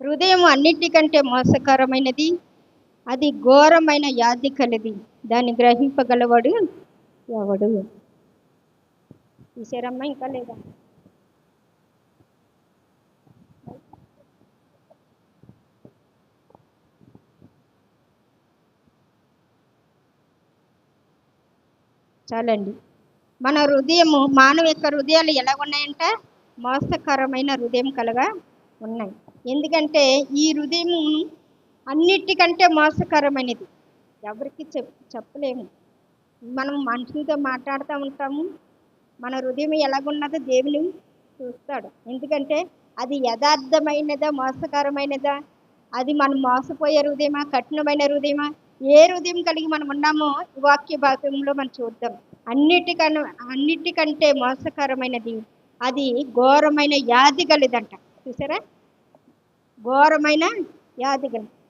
హృదయం అన్నిటికంటే మోసకరమైనది అది ఘోరమైన వ్యాధి కలది. దాన్ని గ్రహింపగలవాడు ఎవడు? చూసారమ్మా ఇంకా లేదా? చాలండి. మన హృదయము మానవ యొక్క హృదయాలు ఎలా ఉన్నాయంట? మోసకరమైన హృదయం కలగా ఉన్నాయి. ఎందుకంటే ఈ హృదయం అన్నిటికంటే మోసకరమైనది. ఎవరికి చెప్ చెప్పలేము. మనం మనుషులతో మాట్లాడుతూ ఉంటాము. మన హృదయం ఎలాగున్నదో దేవుని చూస్తాడు. ఎందుకంటే అది యథార్థమైనదా మోసకరమైనదా? అది మనం మోసపోయే హృదయమా కఠినమైన హృదయమా? ఏ హృదయం కలిగి మనం ఉన్నామో ఈ వాక్య భాగంలో మనం చూద్దాం. అన్నిటికన్నా అన్నిటికంటే మోసకరమైనది అది ఘోరమైన వ్యాధి గలదంట చూసారా? ఘోరమైన వ్యాధి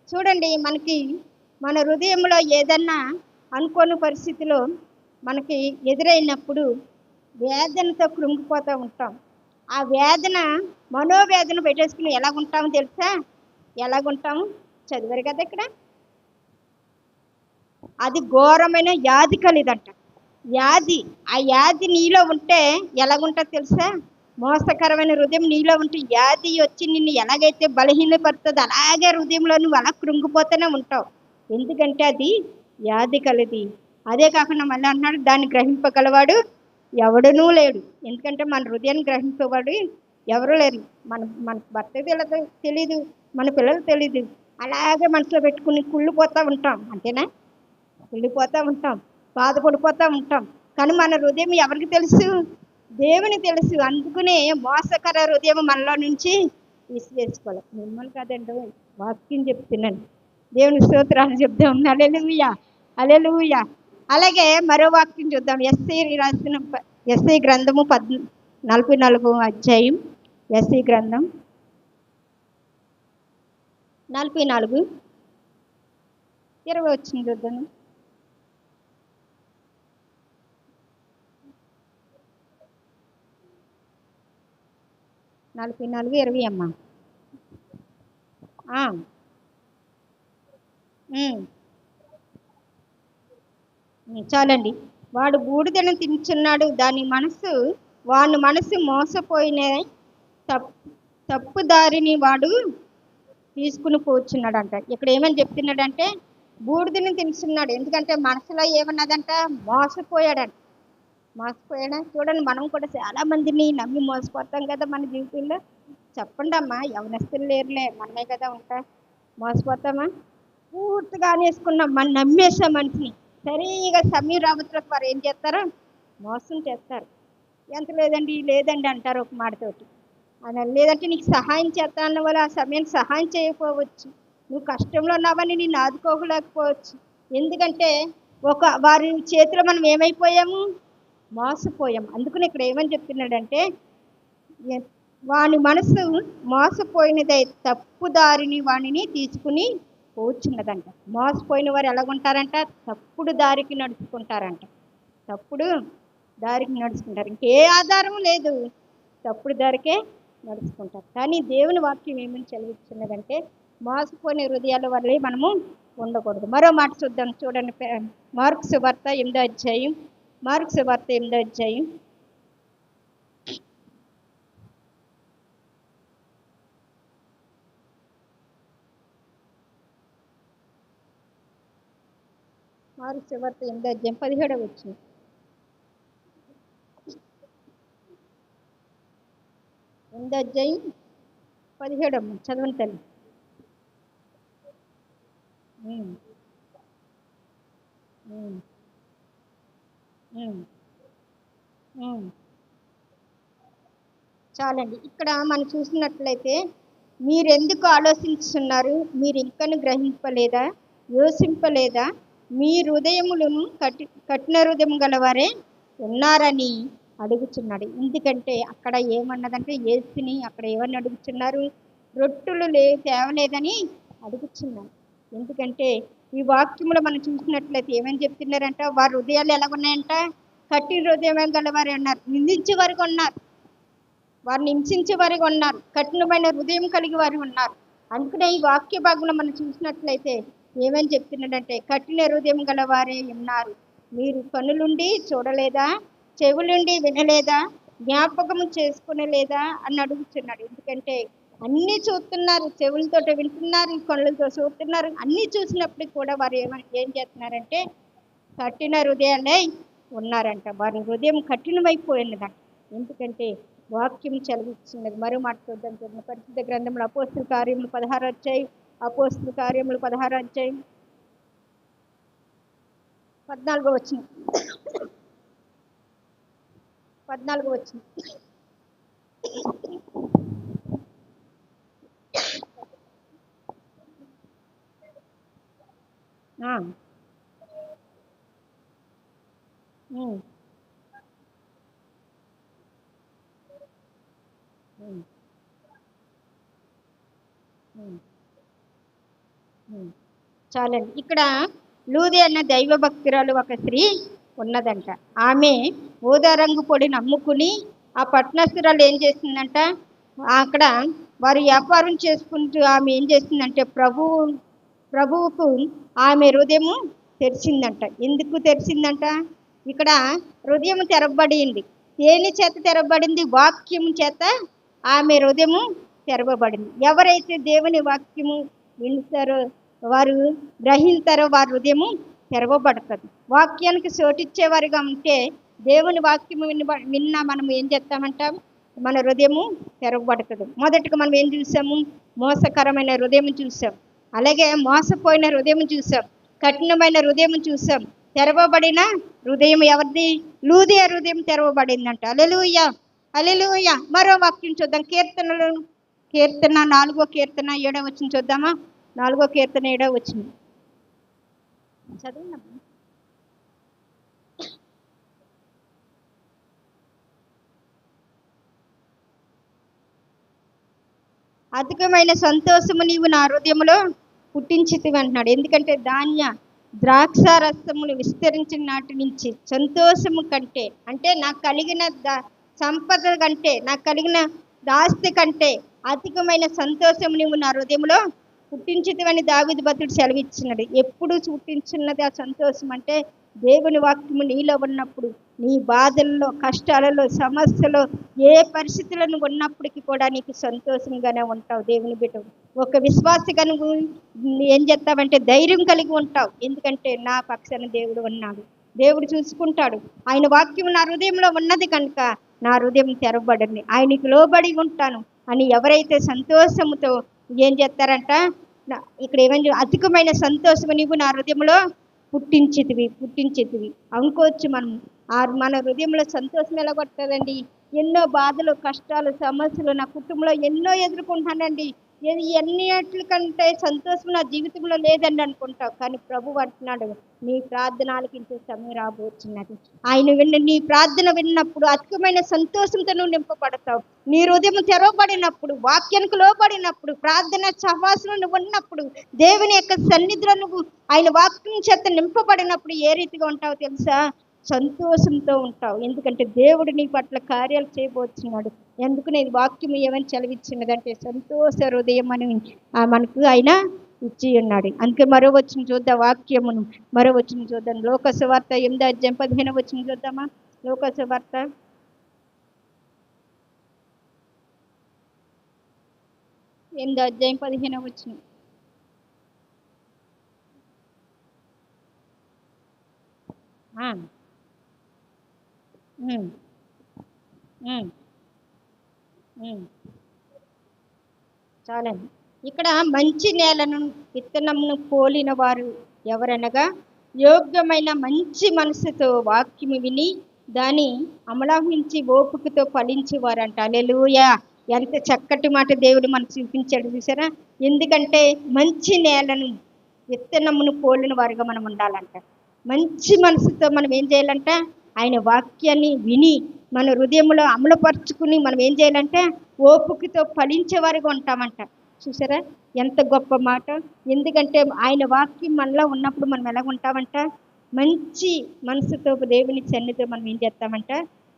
చూడండి మనకి మన హృదయంలో ఏదన్నా అనుకోని పరిస్థితిలో మనకి ఎదురైనప్పుడు వేదనతో కృంగిపోతూ ఉంటాం. ఆ వేదన మనోవేదన పెట్టేసుకుని ఎలాగుంటామో తెలుసా? ఎలాగుంటాము చదివారు కదా ఇక్కడ? అది ఘోరమైన యాది కలిదంట. వ్యాధి ఆ వ్యాధి నీలో ఉంటే ఎలాగుంటుందో తెలుసా? మోసకరమైన హృదయం నీలో ఉంటే వ్యాధి వచ్చి నిన్ను ఎలాగైతే బలహీనపడుతుందో అలాగే హృదయంలో నువ్వు అలా కృంగిపోతూనే ఉంటావు. ఎందుకంటే అది వ్యాధి కలది. అదే కాకుండా మళ్ళీ అన్నాడు దాన్ని గ్రహింపగలవాడు ఎవడనూ లేడు. ఎందుకంటే మన హృదయాన్ని గ్రహింపేవాడు ఎవరు లేరు. మన మన భర్త తెలియదు తెలీదు మన పిల్లలు తెలీదు. అలాగే మనసులో పెట్టుకుని కుళ్ళిపోతూ ఉంటాం. అంతేనా? కుళ్ళిపోతూ ఉంటాం. బాధపడిపోతూ ఉంటాం. కానీ మన హృదయం ఎవరికి తెలుసు? దేవుని తెలుసు. అందుకునే మోసకర హృదయం మనలో నుంచి తీసివేసుకోవాలి మిమ్మల్ని కాదండి వాక్యం చెప్తున్నాను. దేవుని స్తోత్రాలు చెప్దాం అలెలుయ్య అలెలుయ్య అలాగే మరో వాక్యం చూద్దాం. ఎస్ఐ రాసిన ఎస్ఐ గ్రంథము పద్ నలభై నాలుగు అధ్యాయం. ఎస్ఐ గ్రంథం నలభై నాలుగు. ఇరవై వచ్చింది చూద్దాం నలభై నాలుగు ఇరవై అమ్మ. ఆ. చాలండి. వాడు బూడిదను తినుచున్నాడు దాని మనసు వాని మనసు మోసపోయిన తప్పు తప్పు దారిని వాడు తీసుకుని కూర్చున్నాడంట ఇక్కడ ఏమని చెప్తున్నాడంటే బూడిదని తినుచున్నాడు ఎందుకంటే మనసులో ఏమన్నదంట? మోసపోయాడంట. మోసపోయాడా చూడండి మనం కూడా చాలా మందిని నమ్మి మోసపోతాం కదా మన జీవితంలో. చెప్పండి అమ్మా యవనస్తులు లేరులే మనమే కదా ఉంటా. మోసపోతామా? పూర్తిగా అనేసుకున్నాం మనం నమ్మేసాం మనిషిని. సరిగా సమీర్ రావతులకు వారు ఏం చేస్తారు మోసం చేస్తారు. ఎంత లేదండి లేదండి అంటారు ఒక మాటతోటి. అలా లేదంటే నీకు సహాయం చేస్తా అన్న వల్ల ఆ సమయానికి సహాయం చేయకపోవచ్చు. నువ్వు కష్టంలో ఉన్నావని నేను ఆదుకోలేకపోవచ్చు. ఎందుకంటే ఒక వారి చేతిలో మనం ఏమైపోయాము? మోసపోయాం. అందుకని ఇక్కడ ఏమని చెప్తున్నాడంటే వాని మనసు మోసపోయినదై తప్పు దారిని వానిని తీసుకుని పోచున్నదంట. మోసపోయిన వారు ఎలాగుంటారంట? తప్పుడు దారికి నడుచుకుంటారంట. తప్పుడు దారికి నడుచుకుంటారు. ఇంకే ఆధారం లేదు. తప్పుడు దారికే నడుచుకుంటారు. కానీ దేవుని వాక్యం ఏమని చదివిస్తున్నదంటే మోసపోయిన హృదయాల వల్లే మనము ఉండకూడదు. మరో మాట చూద్దాం. చూడండి మార్క్స్ భర్త ఎనిమిదో అధ్యాయం. మార్క్స్ వార్త ఎనిమిదో అధ్యాయం మార్క్స్ వార్త ఎనిమిదో అధ్యాయం పదిహేడవ వచ్చింది ఎనిమిదో అధ్యాయం పదిహేడమ్మ చదవండి తల్లి ఉమ్. ఉమ్. చాలండి. ఇక్కడ మనం చూసినట్లయితే మీరెందుకు ఆలోచించుతున్నారు? మీరు ఇంకను గ్రహింపలేదా? యోసింపలేదా మీ హృదయములను కఠి కఠిన హృదయం గలవారే ఉన్నారని అడుగుచున్నాడు. ఎందుకంటే అక్కడ ఏమన్నదంటే ఏసుని అక్కడ ఏమని అడుగుతున్నారు రొట్టులు లే తేవలేదని అడుగుచున్నాను ఎందుకంటే ఈ వాక్యంలో మనం చూసినట్లయితే ఏమని చెప్తున్నారంట? వారి హృదయాలు ఎలాగున్నాయంట? కఠిన హృదయం గలవారే ఉన్నారు. నిందించే వరకు ఉన్నారు. వారిని హింసించే వారికి ఉన్నారు. కఠినమైన హృదయం కలిగి వారు ఉన్నారు. అందుకనే ఈ వాక్య భాగంలో మనం చూసినట్లయితే ఏమని చెప్తున్నాడంటే కఠిన హృదయం గలవారే ఉన్నారు. మీరు కనులుండి చూడలేదా? చెవులుండి వినలేదా? జ్ఞాపకం చేసుకునలేదా? అని అడుగుతున్నాడు. ఎందుకంటే అన్నీ చూస్తున్నారు చెవులతో వింటున్నారు కళ్ళతో చూస్తున్నారు. అన్నీ చూసినప్పటికి కూడా వారు ఏమని ఏం చేస్తున్నారంటే కఠిన హృదయాలే ఉన్నారంట. వారి హృదయం కఠినమైపోయినదంట ఎందుకంటే వాక్యం చదివిస్తున్నది మరో మాట చూద్దాం చూడండి పరిశుద్ధ గ్రంథంలో అపోస్తుల కార్యములు పదహారు వచ్చాయి అపోస్తుల కార్యములు పదహారు వచ్చాయి పద్నాలుగో వచ్చింది పద్నాలుగో వచ్చింది చాలండి. ఇక్కడ లూది అన్న దైవ భక్తురాలు ఒక స్త్రీ ఉన్నదంట. ఆమె ఊదా రంగు పొడిని అమ్ముకుని ఆ పట్టణస్తురాలు ఏం చేసిందంట అక్కడ వారు వ్యాపారం చేసుకుంటూ ఆమె ఏం చేసిందంటే ప్రభువు ప్రభువుకు ఆమె హృదయము తెరిచిందంట. ఎందుకు తెరిచిందంట? ఇక్కడ హృదయం తెరవబడింది. దేని చేత తెరవబడింది వాక్యం చేత ఆమె హృదయము తెరవబడింది. ఎవరైతే దేవుని వాక్యము వింటారో వారు గ్రహింతారో వారి హృదయము తెరవబడుతుంది. వాక్యానికి చోటిచ్చేవారిగా ఉంటే దేవుని వాక్యము విన్న విన్నా మనం ఏం చేస్తామంటాం? మన హృదయము తెరవబడుతుంది. మొదటిగా మనం ఏం చూసాము? మోసకరమైన హృదయం చూసాం. అలాగే మోసపోయిన హృదయం చూసాం. కఠినమైన హృదయం చూసాం. తెరవబడిన హృదయం ఎవరిది? లూదియ హృదయం తెరవబడిందంట. అలెలుయ అలెలుయ మరో వాక్యం చూద్దాం. కీర్తనలు కీర్తన నాలుగో కీర్తన ఏడో వచ్చిన చూద్దామా? నాలుగో కీర్తన ఏడో వచ్చింది చదవండి అధికమైన సంతోషము నీవు నా హృదయంలో పుట్టించితివి అంటున్నాడు. ఎందుకంటే ధాన్య ద్రాక్ష రసములు విస్తరించిన నాటి నుంచి సంతోషము కంటే అంటే నాకు కలిగిన దా సంపద కంటే నాకు కలిగిన దాస్తి కంటే అధికమైన సంతోషము నీవు నా హృదయంలో పుట్టించితివని దావిది భద్రుడు సెలవిచ్చినాడు. ఎప్పుడు పుట్టించున్నది ఆ సంతోషం అంటే దేవుని వాక్యము నీలో ఉన్నప్పుడు నీ బాధల్లో కష్టాలలో సమస్యలో ఏ పరిస్థితులను నువ్వు ఉన్నప్పటికీ కూడా నీకు సంతోషంగానే ఉంటావు దేవుని బిడ్డ ఒక విశ్వాసగా నువ్వు ఏం చేస్తావంటే ధైర్యం కలిగి ఉంటావు. ఎందుకంటే నా పక్షాన దేవుడు ఉన్నాడు. దేవుడు చూసుకుంటాడు. ఆయన వాక్యం నా హృదయంలో ఉన్నది కనుక నా హృదయం తెరవబడింది. ఆయనకి లోబడి ఉంటాను అని ఎవరైతే సంతోషముతో ఏం చేస్తారంట? ఇక్కడ ఏమని అధికమైన సంతోషం నీవు నా హృదయంలో పుట్టించితివి పుట్టించితివి అనుకోవచ్చు మనం. ఆ మన హృదయంలో సంతోషం ఎలా పడుతుందండి ఎన్నో బాధలు కష్టాలు సమస్యలు నా కుటుంబంలో ఎన్నో ఎదుర్కొంటానండి. ఏ- ఎన్నిటికంటే సంతోషం నా జీవితంలో లేదని అనుకుంటావు. కానీ ప్రభు అంటున్నాడు నీ ప్రార్థన ఆలకించే సమయం రాబోతున్నది ఆయన విన్న నీ ప్రార్థన విన్నప్పుడు అధికమైన సంతోషంతో నువ్వు నింపబడతావు. నీ హృదయం తెరవబడినప్పుడు వాక్యానికి లోబడినప్పుడు ప్రార్థన సహవాసంలో నువ్వు ఉన్నప్పుడు దేవుని యొక్క సన్నిధిలో నువ్వు ఆయన వాక్యం చేత నింపబడినప్పుడు ఏ రీతిగా ఉంటావో తెలుసా? సంతోషంతో ఉంటావు. ఎందుకంటే దేవుడు నీ పట్ల కార్యాలు చేయబోతున్నాడు. ఎందుకు నేను వాక్యం ఏమని చదివిచ్చినదంటే సంతోష హృదయం అని మనకు ఆయన ఇచ్చి ఉన్నాడు. అందుకే మరో వచ్చిన చూద్దాం వాక్యమును. మరో వచ్చిన చూద్దాం. లోకసువార్త ఎనిమిది అధ్యాయం పదిహేను వచ్చిన చూద్దామా? లోకసువార్త. ఎనిమిది అధ్యాయం పదిహేను వచ్చిన. ఆ. ఉమ్. చాలండి. ఇక్కడ మంచి నేలను విత్తనమును పోలిన వారు ఎవరనగా యోగ్యమైన మంచి మనసుతో వాక్యము విని దాని అమలాహించి ఓపికతో ఫలించేవారంట. అలెలుయా ఎంత చక్కటి మాట దేవుడు మనకు చూపించాడు చూసారా? ఎందుకంటే మంచి నేలను విత్తనమును పోలిన వారుగా మనం ఉండాలంట. మంచి మనసుతో మనం ఏం చేయాలంట? ఆయన వాక్యాన్ని విని మన హృదయంలో అమలుపరుచుకుని మనం ఏం చేయాలంటే ఓపికతో ఫలించేవారుగా ఉంటామంట. చూసారా? ఎంత గొప్ప మాట. ఎందుకంటే ఆయన వాక్యం మనలో ఉన్నప్పుడు మనం ఎలా ఉంటామంట? మంచి మనసుతో దేవుని చెన్నితో మనం ఏం చేస్తామంట?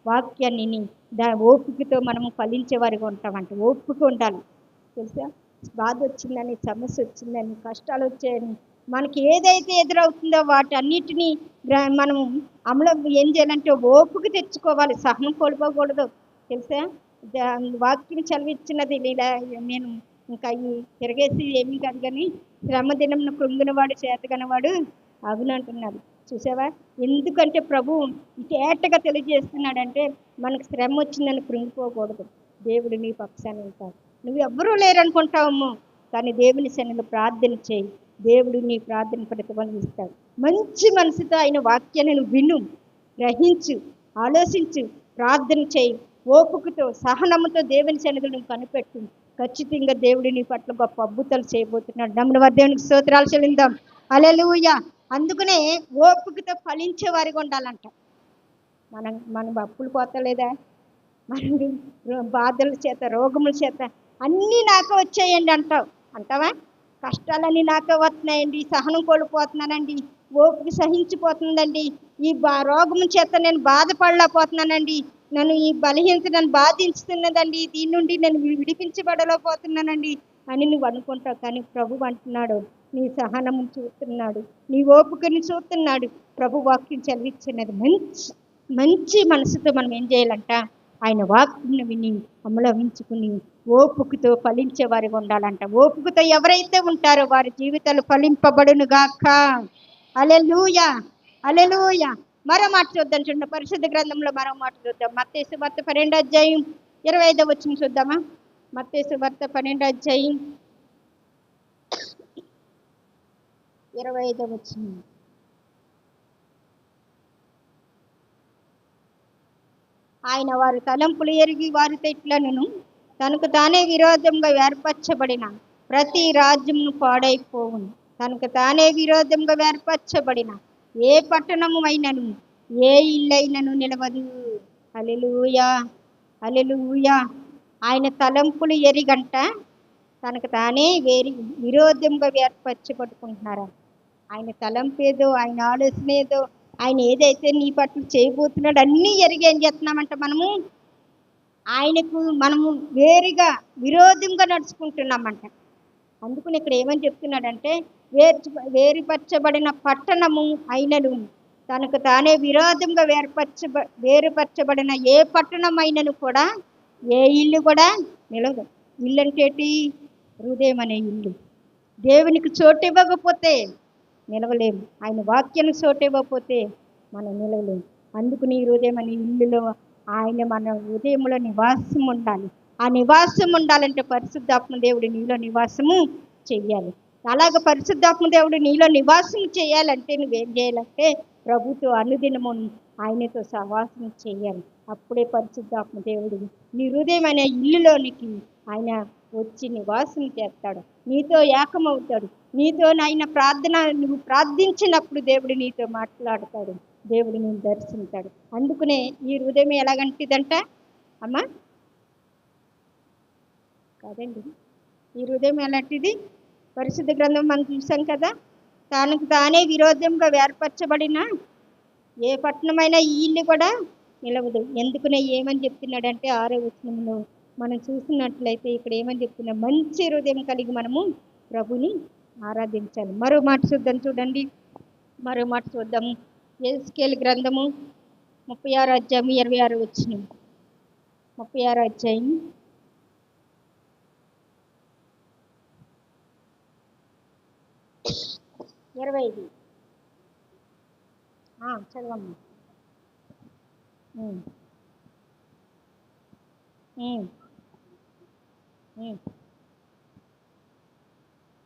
వాక్యాన్ని విని దా ఓపికతో మనము ఫలించేవారుగా ఉంటామంట. ఓపిక ఉండాలి. తెలుసా? బాధ వచ్చిందని సమస్య వచ్చిందని కష్టాలు వచ్చాయని మనకి ఏదైతే ఎదురవుతుందో వాటన్నిటినీ మనం అమలు ఏం చేయాలంటే ఓపిక తెచ్చుకోవాలి. సహనం కోల్పోకూడదు. తెలుసా? వాక్యం చదివిచ్చినది ఇలా నేను ఇంకా ఈ తిరగేసి ఏమీ కాదు కానీ శ్రమ దినం కృంగినవాడు చేతగనవాడు అవునంటున్నాడు చూసావా? ఎందుకంటే ప్రభు తేటగా తెలియజేస్తున్నాడంటే మనకు శ్రమ వచ్చిందని కృంగిపోకూడదు. దేవుడు నీ పక్షాన్ని ఉంటాడు. నువ్వు ఎవ్వరూ లేరనుకుంటావమ్మో కానీ దేవుని శనిలో ప్రార్థన చేయి. దేవుడు నీ ప్రార్థన ప్రతిఫలిస్తాడు మంచి మనసుతో ఆయన వాక్యాన్ని విను గ్రహించు ఆలోచించు ప్రార్థన చేయి. ఓపుకతో సహనముతో దేవుని సన్నిధిలో కనిపెట్టు. ఖచ్చితంగా దేవుడు నీ పట్ల గొప్ప అద్భుతాలు చేయబోతున్నాడు. నమ్మిన వారి దేవునికి స్తోత్రాలు చెల్లిందాం. అలెలుయ అందుకనే ఓపికతో ఫలించే వారిగా ఉండాలంట. మనం మనం అప్పులు పోతలేదా? మన బాధల చేత రోగముల చేత అన్నీ నాకు వచ్చాయండి అంటావు. అంటావా? కష్టాలన్నీ నాకే వస్తున్నాయండి సహనం కోల్పోతున్నానండి ఓపిక సహించిపోతుందండి. ఈ బా రోగం చేత నేను బాధపడలేకపోతున్నానండి. నన్ను ఈ బలహీనత నన్ను బాధించుతున్నదండి. దీని నుండి నేను విడిపించబడలేకపోతున్నానండి అని నువ్వు అనుకుంటావు. కానీ ప్రభు అంటున్నాడు నీ సహనము చూస్తున్నాడు నీ ఓపికని చూస్తున్నాడు. ప్రభు వాక్యం చదివించినది మంచి మంచి మనసుతో మనం ఏం చేయాలంట? ఆయన వాక్కులను విని అమలవించుకుని ఓపుకతో ఫలించే ఉండాలంట. ఓపుకతో ఎవరైతే ఉంటారో వారి జీవితాలు ఫలింపబడును గాక. అలెలూయ అలెలుయ మరో మాట చూద్దాం చూడండి. పరిశుద్ధ గ్రంథంలో మరో మాట చూద్దాం. మత్తేసు భర్త పన్నెండు అధ్యాయం ఇరవై ఐదో వచ్చిన చూద్దామా? మత్తేసు భర్త పన్నెండు అధ్యాయం ఇరవై ఐదో వచ్చింది ఆయన వారి తలంపులు ఎరిగి వారి తెట్లను తనకు తానే విరోధంగా ఏర్పరచబడిన ప్రతి రాజ్యమును పాడైపోవును. తనకు తానే విరోధంగా ఏర్పరచబడిన ఏ పట్టణము అయినను ఏ ఇల్లైనను నిలవదు. అలెలుయా అలెలుయా ఆయన తలంపులు ఎరిగంట తనకు తానే వేరి విరోధంగా ఏర్పరచబడుకుంటున్నారా? ఆయన తలంపు ఏదో ఆయన ఆలోచన ఏదో ఆయన ఏదైతే నీ పట్ల చేయబోతున్నాడు అన్నీ ఎరిగి ఏం చేస్తున్నామంట మనము. ఆయనకు మనము వేరుగా విరోధంగా నడుచుకుంటున్నామంట. అందుకని ఇక్కడ ఏమని చెప్తున్నాడంటే వేర్చు వేరుపరచబడిన పట్టణము అయినను తనకు తానే విరోధంగా వేరుపరచబ వేరుపరచబడిన ఏ పట్టణం అయినను కూడా ఏ ఇల్లు కూడా నిలవదు. ఇల్లు అంటేటి హృదయం అనే ఇల్లు. దేవునికి చోటు ఇవ్వకపోతే నిలవలేము. ఆయన వాక్యానికి చోటు ఇవ్వకపోతే మనం నిలవలేము. అందుకు నీ హృదయం అని ఇల్లులో ఆయన మన హృదయంలో నివాసం ఉండాలి. ఆ నివాసం ఉండాలంటే పరిశుద్ధాత్మ దేవుడు నీలో నివాసము చెయ్యాలి. అలాగ పరిశుద్ధాత్మ దేవుడు నీలో నివాసం చేయాలంటే నువ్వేం చేయాలంటే ప్రభుతో అనుదినము ఆయనతో సహవాసం చేయాలి అప్పుడే పరిశుద్ధాత్మ దేవుడు నీ హృదయం అనే ఇల్లులోనికి ఆయన వచ్చి నివాసం చేస్తాడు. నీతో ఏకమవుతాడు. నీతో నాయన ప్రార్థన నువ్వు ప్రార్థించినప్పుడు దేవుడు నీతో మాట్లాడతాడు. దేవుడు నేను దర్శించాడు. అందుకనే ఈ హృదయం ఎలాగంటిదంట? అమ్మా? కాదండి. ఈ హృదయం ఎలాంటిది? పరిశుద్ధ గ్రంథం మనం చూసాం కదా? తనకు తానే విరోధంగా ఏర్పరచబడిన ఏ పట్టణమైనా ఈ ఇల్లు కూడా నిలవదు. ఎందుకునే ఏమని చెప్తున్నాడంటే ఆరో వచనంలో మనం చూసినట్లయితే ఇక్కడ ఏమని చెప్తున్నా మంచి హృదయం కలిగి మనము ప్రభుని ఆరాధించాలి. మరో మాట చూద్దాం చూడండి. మరో మాట చూద్దాము ఎస్కేల్ గ్రంథము ముప్పై ఆరు అధ్యాయం ఇరవై ఆరు వచ్చిన ముప్పై ఆరు అధ్యాయం. ఇరవై ఐదు. చదవమ్మా.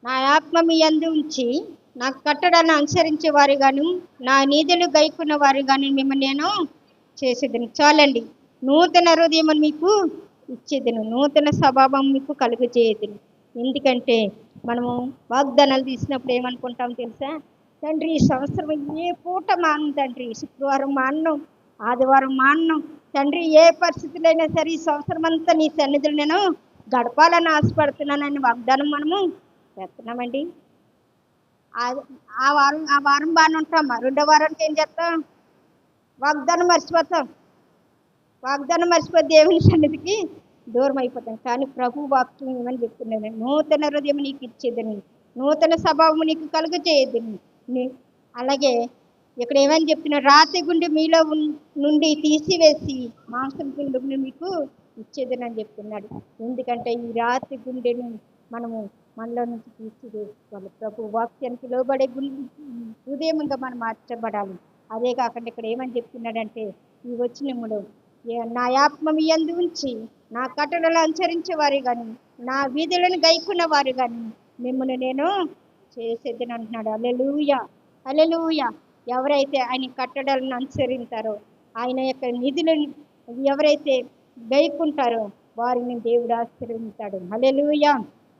నా ఆత్మ మీ అందు ఉంచి నా కట్టడాన్ని అనుసరించే వారిగాను నా నీధులు గైకున్న వారిగాను మిమ్మల్ని నేను చేసేదను. చాలండి. నూతన హృదయం మీకు ఇచ్చేదను. నూతన స్వభావం మీకు కలుగజేయదును. ఎందుకంటే మనము వాగ్దానాలు తీసినప్పుడు ఏమనుకుంటాం తెలుసా? తండ్రి ఈ సంవత్సరం ఏ పూట మాను తండ్రి? శుక్రవారం మాన్నం ఆదివారం మాన్నం. తండ్రి ఏ పరిస్థితులైనా సరే ఈ సంవత్సరం అంతా నీ సన్నిధులు నేను గడపాలని ఆశపడుతున్నానని వాగ్దానం మనము చేస్తున్నామండి. ఆ- వారం ఆ వారం బాగానే ఉంటాం. రెండో వారానికి ఏం చేస్తాం? వాగ్దానం మర్చిపోతాం. వాగ్దానం మర్చిపోతే దేవుని సన్నిధికి దూరం అయిపోతాం. కానీ ప్రభు వాక్యం ఏమని చెప్తున్నాను నూతన హృదయం నీకు ఇచ్చేదని నూతన స్వభావం నీకు కలుగ చేయదని అలాగే ఇక్కడ ఏమని చెప్తున్నా రాతి గుండె మీలో నుండి తీసివేసి మాంసం గుండె మీకు ఇచ్చేదని అని చెప్తున్నాడు. ఎందుకంటే ఈ రాతి గుండెని మనము మనలో నుంచి తీసివేసుకోవాలి ప్రభు వాక్యానికి లోబడే గుండె హృదయంగా మనం మార్చబడాలి. అదే కాకుండా ఇక్కడ ఏమని చెప్తున్నాడంటే ఈ వచ్చినముడు ఏ- నా ఆత్మ మీ యందు ఉంచి నా కట్టడలు అనుసరించే వారు కానీ నా వీధులను గైకున్న వారు కానీ మిమ్మల్ని నేను చేసేదని అంటున్నాడు. అలెలుయ అలెలుయ ఎవరైతే ఆయన కట్టడాలను అనుసరించారో ఆయన యొక్క నిధులను ఎవరైతే గైకుంటారో వారిని దేవుడు ఆశీర్వదించాడు. హలెలుయ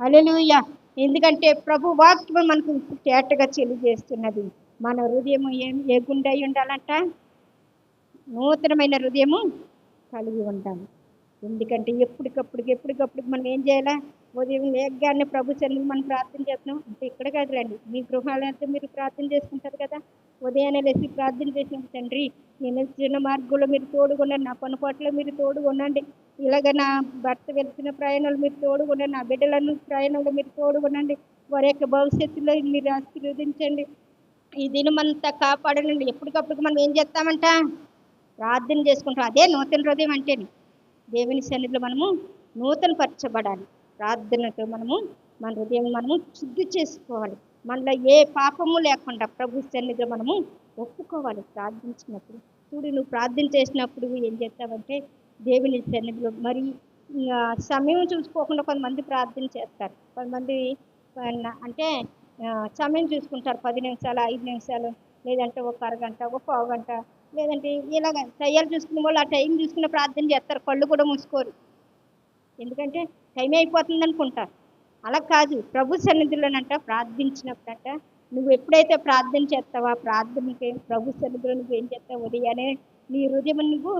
హలెలుయ ఎందుకంటే ప్రభు వాక్యం మనకు తేటగా తెలియజేస్తున్నది. మన హృదయం ఏం ఏ గుండె ఉండాలంట? నూతనమైన హృదయము కలిగి ఉండాలి. ఎందుకంటే ఎప్పటికప్పుడు ఎప్పటికప్పుడు మనం ఏం చేయాలా? ఉదయం లేకగానే ప్రభు సన్నిధి మనం ప్రార్థన చేస్తున్నాం. అంటే ఇక్కడ కాదులేండి మీ గృహాలంతా మీరు ప్రార్థన చేసుకుంటారు కదా? ఉదయాన్నే లేచి ప్రార్థన చేసిన. తండ్రి నేను చిన్న మార్గంలో మీరు తోడుగుండండి. నా పనుపాట్లో మీరు తోడుగుండండి. ఇలాగ నా భర్త వెళ్తున్న ప్రయాణాలు మీరు తోడుగుండండి. నా బిడ్డలను ప్రయాణంలో మీరు తోడుగుండండి. వారి యొక్క భవిష్యత్తులో మీరు ఆశీర్వదించండి. ఈ దినమంతా కాపాడనండి ఎప్పటికప్పుడు మనం ఏం చేస్తామంట? ప్రార్థన చేసుకుంటాం. అదే నూతన హృదయం అంటేనే. దేవుని సన్నిధిలో మనము నూతన పరచబడాలి ప్రార్థనతో మనము మన హృదయం మనము శుద్ధి చేసుకోవాలి. మనలో ఏ పాపము లేకుండా ప్రభు సన్నిధిలో మనము ఒప్పుకోవాలి. ప్రార్థించినప్పుడు చూడు నువ్వు ప్రార్థన చేసినప్పుడు ఏం చేస్తావంటే దేవుని సన్నిధిలో మరి సమయం చూసుకోకుండా కొంతమంది ప్రార్థన చేస్తారు. కొంతమంది అంటే సమయం చూసుకుంటారు. పది నిమిషాలు ఐదు నిమిషాలు లేదంటే ఒక అరగంట ఒక పావు గంట లేదంటే ఇలాగ చెయ్యాలి చూసుకునే వాళ్ళు ఆ టైం చూసుకుని ప్రార్థన చేస్తారు. కళ్ళు కూడా మూసుకోరు. ఎందుకంటే టైం అయిపోతుంది అనుకుంటారు అలా కాదు. ప్రభు సన్నిధిలోనంట ప్రార్థించినప్పుడంట నువ్వు ఎప్పుడైతే ప్రార్థన చేస్తావా ఆ ప్రార్థనకి ప్రభు సన్నిధిలో నువ్వు ఏం చేస్తావు? ఉదయాన్నే నీ హృదయం నువ్వు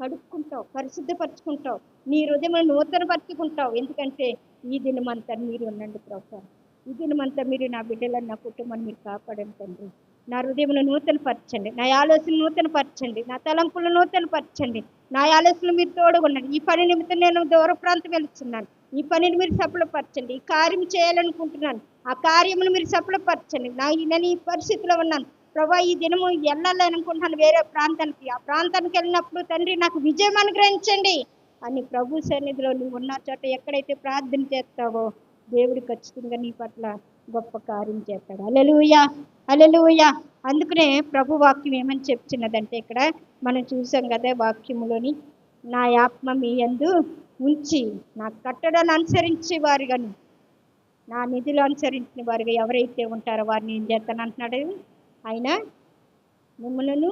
కడుక్కుంటావు పరిశుద్ధపరచుకుంటావు. నీ హృదయం నూతనపరుచుకుంటావు. ఎందుకంటే ఈ దినమంతా మీరు ఉండండి ప్రభు. ఈ దినమంతా మీరు నా బిడ్డలను నా కుటుంబాన్ని మీరు కాపాడండి తండ్రి. నా హృదయమును నూతనపరచండి. నా ఆలోచన నూతనపరచండి. నా తలంపులు నూతనపరచండి. నా ఆలోచనలు మీరు తోడుగుండండి ఈ పని నిమిత్తం నేను దూర ప్రాంతం వెళ్తున్నాను. ఈ పనిని మీరు సఫలపరచండి. ఈ కార్యం చేయాలనుకుంటున్నాను. ఆ కార్యమును మీరు సఫలపరచండి. నా నేను ఈ పరిస్థితిలో ఉన్నాను. ప్రభా ఈ దినము వెళ్ళాలనుకుంటున్నాను వేరే ప్రాంతానికి. ఆ ప్రాంతానికి వెళ్ళినప్పుడు తండ్రి నాకు విజయం అనుగ్రహించండి అని ప్రభు సన్నిధిలో నువ్వు ఉన్న చోట ఎక్కడైతే ప్రార్థన చేస్తావో దేవుడు ఖచ్చితంగా నీ పట్ల గొప్ప కార్యం చేస్తాడు. అలెలుయ అలెలుయ అందుకనే ప్రభు వాక్యం ఏమని చెప్తున్నదంటే ఇక్కడ మనం చూసాం కదా వాక్యములోని నా ఆత్మ మీ యందు ఉంచి నా కట్టడాన్ని అనుసరించి వారుగాను నా నిధులు అనుసరించిన వారుగా ఎవరైతే ఉంటారో వారిని ఏం చేస్తాను అంటున్నాడు? ఆయన మిమ్మలను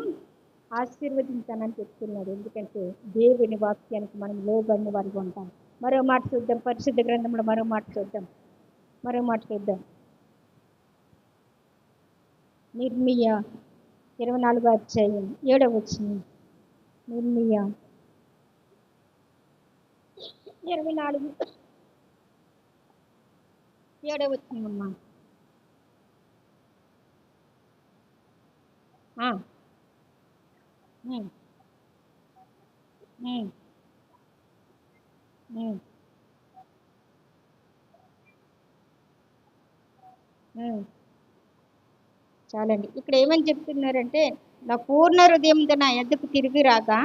ఆశీర్వదించానని చెప్తున్నాడు. ఎందుకంటే దేవుని వాక్యానికి మనం లోబడిన వారిగా ఉంటాం. మరో మాట చూద్దాం. పరిశుద్ధ గ్రంథంలో మరో మాట చూద్దాం. మరో మాట చూద్దాం. నిర్మియ ఇరవై నాలుగో అధ్యాయం ఏడవ వచ్చిన నిర్మియ ఇరవై నాలుగు ఏడవ వచ్చిందమ్మా ఆ. చాలండి. ఇక్కడ ఏమని చెప్తున్నారంటే నా పూర్ణ హృదయంతో నా ఎద్దకు తిరిగి రాగా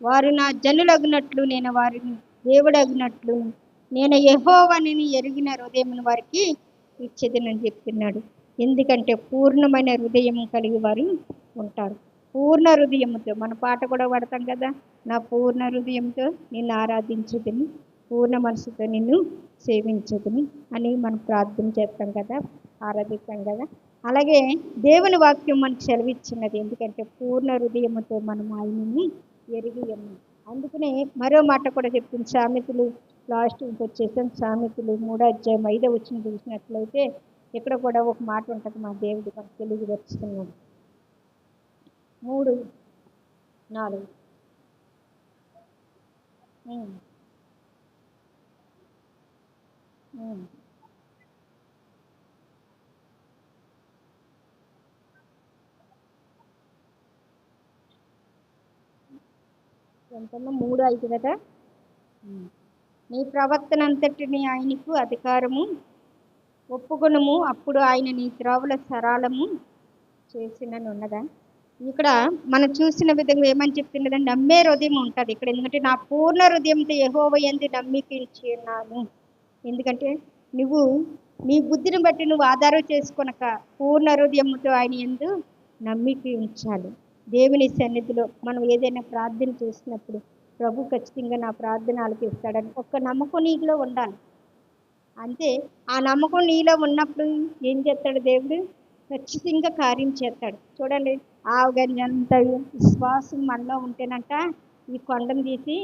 వారు నా జనులగినట్లు నేను వారిని దేవుడగినట్లు నేను యెహోవాని ఎరిగిన హృదయమును వారికి ఇచ్చేదనని చెప్తున్నాడు. ఎందుకంటే పూర్ణమైన హృదయం కలిగి వారు ఉంటారు. పూర్ణ హృదయంతో మన పాట కూడా పడతాం కదా నా పూర్ణ హృదయంతో నిన్ను ఆరాధించదని పూర్ణ మనసుతో నిన్ను సేవించదని అని మనం ప్రార్థన చేస్తాం కదా ఆరాధిస్తాం కదా. అలాగే దేవుని వాక్యం మనకు సెలవిచ్చినది ఎందుకంటే పూర్ణ హృదయముతో మనం ఆయనని ఎరిగి ఉన్నాం. అందుకనే మరో మాట కూడా చెప్తుంది సామెతలు లాస్ట్ ఇంకొచ్చేసాం సామెతలు మూడో అధ్యాయం ఐదో వచ్చిన చూసినట్లయితే ఇక్కడ కూడా ఒక మాట ఉంటుంది మా దేవుడు మనకు తెలియజేస్తున్నాడు. మూడు నాలుగు. ఉమ్. ఉమ్. ఎంతమ్మా మూడు ఐదు కదా నీ ప్రవర్తన అంతటిని ఆయనకు అధికారము ఒప్పుకొనము అప్పుడు ఆయన నీ త్రోవల సరాలము చేసినని ఉన్నదా ఇక్కడ మనం చూసిన విధంగా ఏమని చెప్తున్నదండి నమ్మే హృదయం ఉంటుంది. ఇక్కడ ఎందుకంటే నా పూర్ణ హృదయంతో యహోవ ఎందు నమ్మికించి ఉన్నాను. ఎందుకంటే నువ్వు నీ బుద్ధిని బట్టి నువ్వు ఆధారం చేసుకొనక పూర్ణ హృదయంతో ఆయన ఎందు నమ్మికి ఉంచాలి. దేవుని సన్నిధిలో మనం ఏదైనా ప్రార్థన చేసినప్పుడు ప్రభు ఖచ్చితంగా నా ప్రార్థన ఆలకిస్తాడని ఒక్క నమ్మకం నీలో ఉండాలి. అంతే ఆ నమ్మకం నీలో ఉన్నప్పుడు ఏం చేస్తాడు దేవుడు? ఖచ్చితంగా కార్యం చేస్తాడు. చూడండి ఆవుగారి అంత విశ్వాసం మనలో ఉంటేనంట ఈ కొండను తీసి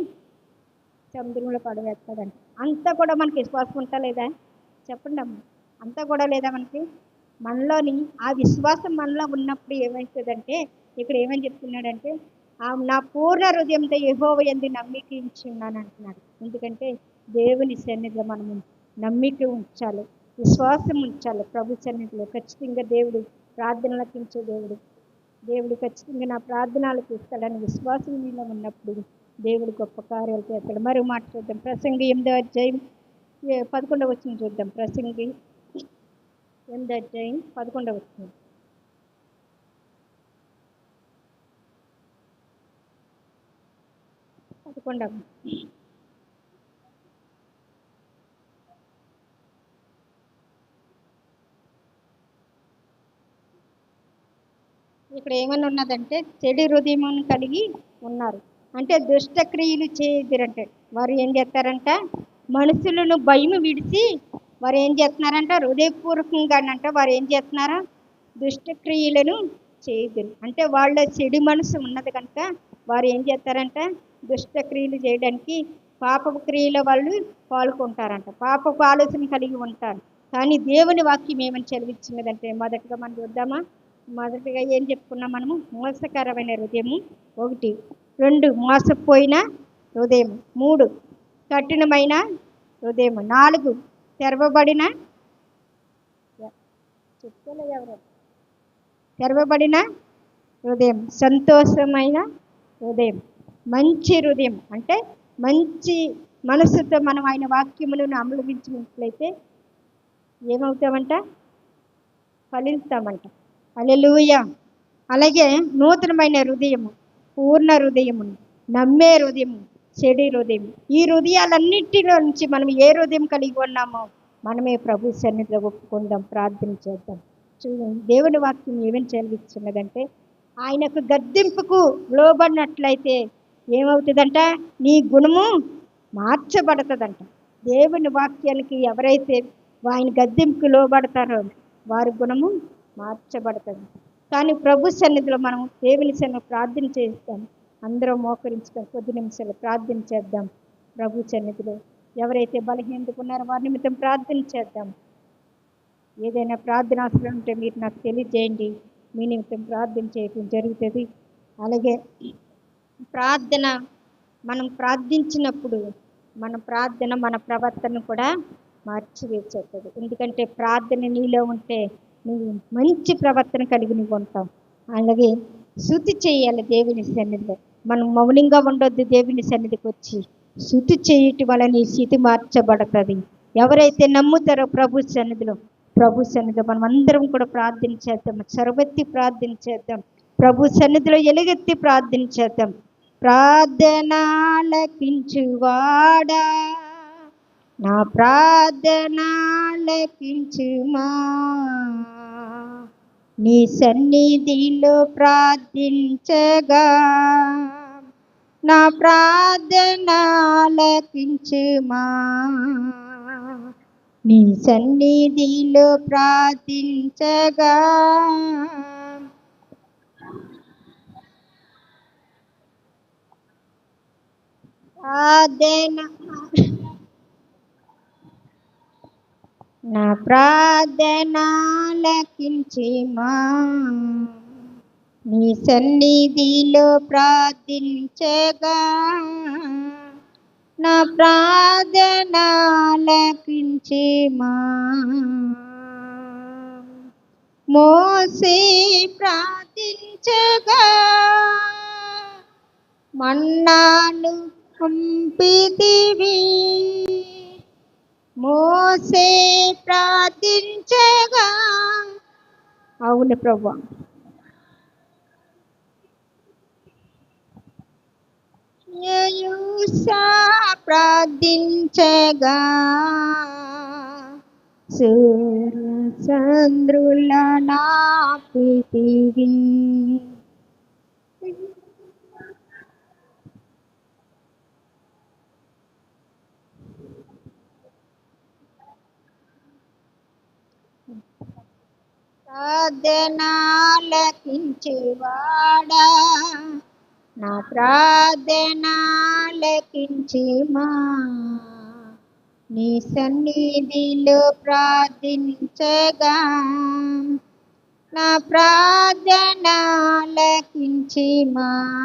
సముద్రంలో పడవేస్తాడంట. అంతా కూడా మనకి విశ్వాసం ఉంటా లేదా? చెప్పండి అమ్మ. అంతా కూడా లేదా మనకి? మనలోని ఆ విశ్వాసం మనలో ఉన్నప్పుడు ఏమవుతుందంటే ఇక్కడ ఏమని చెప్తున్నాడంటే నా పూర్ణ హృదయంతో యహోవ ఎందు నమ్మిక ఉన్నాను అంటున్నాడు. ఎందుకంటే దేవుని సన్నిధిలో మనము నమ్మిక ఉంచాలి విశ్వాసం ఉంచాలి ప్రభు సన్నిధిలో. ఖచ్చితంగా దేవుడు ప్రార్థనలకు ఇచ్చే దేవుడు. దేవుడు ఖచ్చితంగా నా ప్రార్థనలకు ఇస్తాడని విశ్వాసం మీలో ఉన్నప్పుడు దేవుడు గొప్ప కార్యాలు చేస్తాడు. మరో మాట చూద్దాం. ప్రసంగి ఎనిమిదో అధ్యాయం పదకొండవ వచ్చిన చూద్దాం. ప్రసంగి ఎనిమిదో అధ్యాయం పదకొండవ వచ్చిన ఇక్కడ ఏమని ఉన్నదంటే చెడు హృదయం కలిగి ఉన్నారు. అంటే దుష్టక్రియలు చేయదురంటే. వారు ఏం చేస్తారంట? మనుషులను భయం విడిచి వారు ఏం చేస్తున్నారంట? హృదయపూర్వకంగానంట వారు ఏం చేస్తున్నారా? దుష్టక్రియలను చేయదురు. అంటే వాళ్ళ చెడు మనసు ఉన్నది కనుక వారు ఏం చేస్తారంట? దుష్టక్రియలు చేయడానికి పాపపు క్రియల వాళ్ళు పాల్గొంటారంట. పాపపు ఆలోచన కలిగి ఉంటారు. కానీ దేవుని వాక్యం ఏమని చదివించినదంటే మొదటగా మనం చూద్దామా? మొదటగా ఏం చెప్పుకున్నాం మనము? మోసకరమైన హృదయము ఒకటి. రెండు మోసపోయిన హృదయం మూడు కఠినమైన హృదయం నాలుగు తెరవబడిన చెప్తలే ఎవరు? తెరవబడిన హృదయం. సంతోషమైన హృదయం. మంచి హృదయం అంటే మంచి మనసుతో మనం ఆయన వాక్యములను అమలుగించినట్లయితే ఏమవుతామంట? ఫలిస్తామంట. అలెలుయ అలాగే నూతనమైన హృదయము పూర్ణ హృదయము నమ్మే హృదయము చెడు హృదయం. ఈ హృదయాలన్నిటిలో నుంచి మనం ఏ హృదయం కలిగి ఉన్నామో మనమే ప్రభు సన్నిధిలో ఒప్పుకుందాం ప్రార్థన చేద్దాం. చూడండి దేవుని వాక్యం ఏమని చదివిస్తున్నదంటే ఆయనకు గద్దింపుకు లోబడినట్లయితే ఏమవుతుందంట నీ గుణము మార్చబడుతుందంట. దేవుని వాక్యానికి ఎవరైతే ఆయన గద్దెంపుకి లోబడతారో వారి గుణము మార్చబడుతుంది. కానీ ప్రభు సన్నిధిలో మనం దేవుని సన్నిధిలో ప్రార్థన చేస్తాం. అందరం మోకరించుకొని కొద్ది నిమిషాలు ప్రార్థన చేద్దాం. ప్రభు సన్నిధిలో ఎవరైతే బలహీనకున్నారో వారి నిమిత్తం ప్రార్థన చేద్దాం. ఏదైనా ప్రార్థన అవసరం ఉంటే మీరు నాకు తెలియజేయండి. మీ నిమిత్తం ప్రార్థన చేయటం జరుగుతుంది. అలాగే ప్రార్థన మనం ప్రార్థించినప్పుడు మన ప్రార్థన మన ప్రవర్తన కూడా మార్చివేసేస్తుంది. ఎందుకంటే ప్రార్థన నీలో ఉంటే నువ్వు మంచి ప్రవర్తన కలిగి నువ్వు ఉంటావు అలాగే శృతి చేయాలి దేవుని సన్నిధిలో. మనం మౌనంగా ఉండొద్దు దేవుని సన్నిధికి వచ్చి. శృతి చేయటం వల్ల నీ స్థితి మార్చబడుతుంది. ఎవరైతే నమ్ముతారో ప్రభు సన్నిధిలో ప్రభు సన్నిధిలో మనం అందరం కూడా ప్రార్థన చేద్దాం. సర్వత్తి ప్రార్థన చేద్దాం. ప్రభు సన్నిధిలో ఎలుగెత్తి ప్రార్థన చేద్దాం. ప్రార్థనాలకించువాడా? నా ప్రార్థనాలకించుమా? నీ సన్నిధిలో ప్రార్థించగా నా ప్రార్థనాలకించుమా? నీ సన్నిధిలో ప్రార్థించగా నా నా ప్రార్థనాలకించిమా నీ సన్నిధిలో ప్రార్థించగా. నా ప్రార్థనాలకించిమా మోసే ప్రార్థించగా. మన్నాను పంపితివి. మోసే ప్రార్థించగా. అవును ప్రభు. ప్రార్థించగా ప్రార్థించగా. నా నాపితివి. ప్రార్థనాలకించేవాడా? నా ప్రార్థనాలకించి మా నీ సన్నిధిలో ప్రార్థించగా నా ప్రార్థనాలకించి మా